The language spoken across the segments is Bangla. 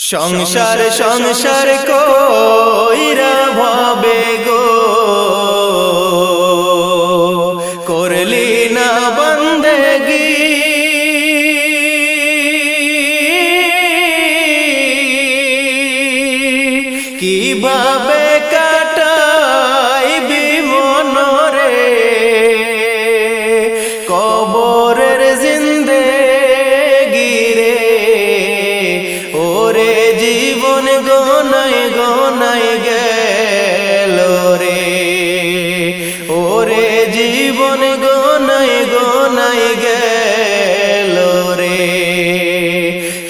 সংসার সংসার কইরা ভাবে গো। করলি না বন্দেগি। কীভাবে কাটাইবি মনরে? কবরের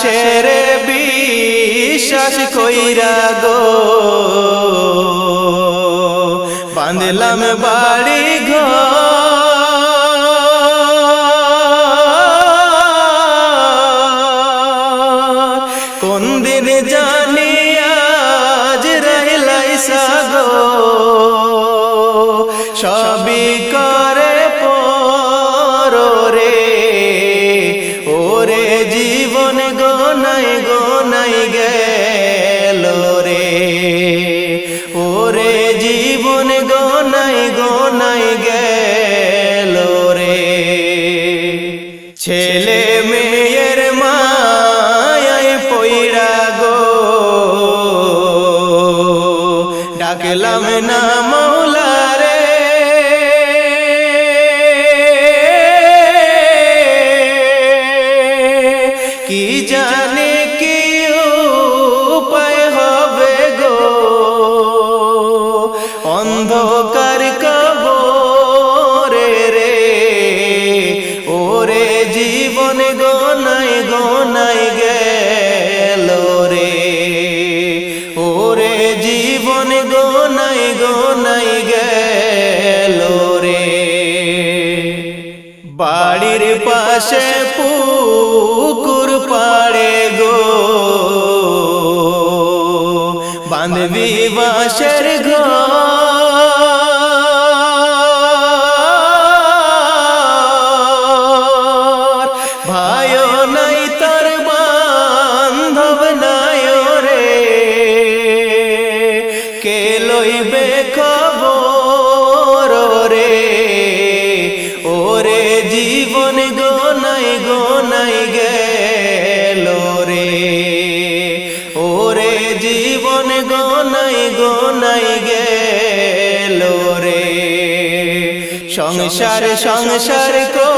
নিঃশ্বাসের বিশ্বাস কইরা গো। বাঁধলাম বাড়ি ঘর। কোন দিন জানি আজ রহিলাই সাগো সবই করে গোনাই গোনাই গেল রে। ওরে জীবন গোনাই গোনাই গেল রে। ছেলে মেয়ের মায় পইরা গো। ডাকলাম না জীবন গোনাই গোনাই গেল রে। ওরে জীবন গোনাই গোনাই গেল রে। বাড়ির পাশে পুকুর পাড়ে গো। বান্ধবী বাসের ঘর জীবন গোনাই গোনাই গেল রে। সংসার সংসার কইরা